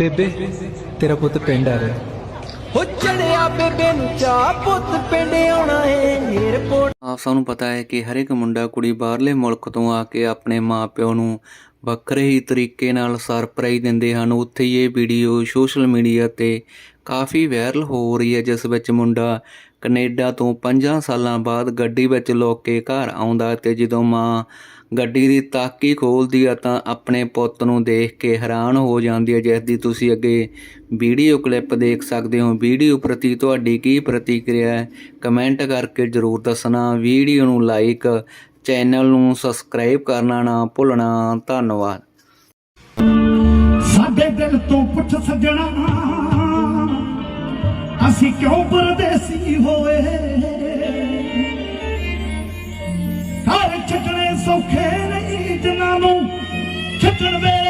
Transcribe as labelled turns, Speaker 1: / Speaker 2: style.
Speaker 1: ਬੇਬੇ ਤੇਰਾ ਪੁੱਤ ਪਿੰਡ ਆ ਰਿਹਾ। ਹੋ ਚੜਿਆ ਬੇਬੇ ਨੂੰ ਚਾਹ ਪੁੱਤ ਪਿੰਡ ਆਉਣਾ ਏ ਏਅਰਪੋਰਟ
Speaker 2: ਆਪ ਸਭ ਨੂੰ ਪਤਾ ਹੈ ਕਿ ਹਰ ਇੱਕ ਮੁੰਡਾ ਕੁੜੀ ਬਾਹਰਲੇ ਮੁਲਕ ਤੋਂ ਆ ਕੇ ਆਪਣੇ ਮਾਪਿਓ ਨੂੰ ਵੱਖਰੇ ਹੀ ਤਰੀਕੇ ਨਾਲ ਸਰਪ੍ਰਾਈਜ਼ ਦਿੰਦੇ ਹਨ। ਉੱਥੇ ਹੀ ਇਹ ਵੀਡੀਓ ਸੋਸ਼ਲ ਮੀਡੀਆ ਤੇ ਕਾਫੀ ਵਾਇਰਲ ਹੋ ਰਹੀ ਹੈ, ਜਿਸ ਵਿੱਚ ਮੁੰਡਾ ਕੈਨੇਡਾ ਤੋਂ 5 ਸਾਲਾਂ ਬਾਅਦ ਗੱਡੀ ਵਿੱਚ ਲੁੱਕ ਕੇ ਘਰ ਆਉਂਦਾ ਤੇ ਜਦੋਂ ਮਾਂ ਗੱਡੀ ਦੀ ਤਾਕੀ ਖੋਲਦੀ ਆ ਤਾਂ ਆਪਣੇ ਪੁੱਤ ਨੂੰ ਦੇਖ ਕੇ ਹੈਰਾਨ ਹੋ ਜਾਂਦੀ ਹੈ ਜਿਸ ਦੀ ਤੁਸੀਂ ਅੱਗੇ ਵੀਡੀਓ ਕਲਿੱਪ ਦੇਖ ਸਕਦੇ ਹੋ। ਵੀਡੀਓ ਪ੍ਰਤੀ ਤੁਹਾਡੀ ਕੀ ਪ੍ਰਤੀਕਿਰਿਆ ਹੈ? ਕਮੈਂਟ ਕਰਕੇ ਜਰੂਰ ਦੱਸਣਾ। ਵੀਡੀਓ ਨੂੰ ਲਾਈਕ, ਚੈਨਲ ਨੂੰ ਸਬਸਕ੍ਰਾਈਬ ਕਰਨਾ ਨਾ ਭੁੱਲਣਾ। ਧੰਨਵਾਦ।
Speaker 3: ਸਾਡੇ ਦਿਲ ਤੋਂ ਪੁੱਛ ਸੱਜਣਾ। ਅਸੀਂ ਕਿਉਂ ਪਰਦੇਸੀ ਹੋਏ? ਘਰ ਛੱਡਣੇ ਸੌਖੇ ਨਹੀਂ ਜਿਨ੍ਹਾਂ ਨੂੰ ਛੱਡਣ ਵੇਲੇ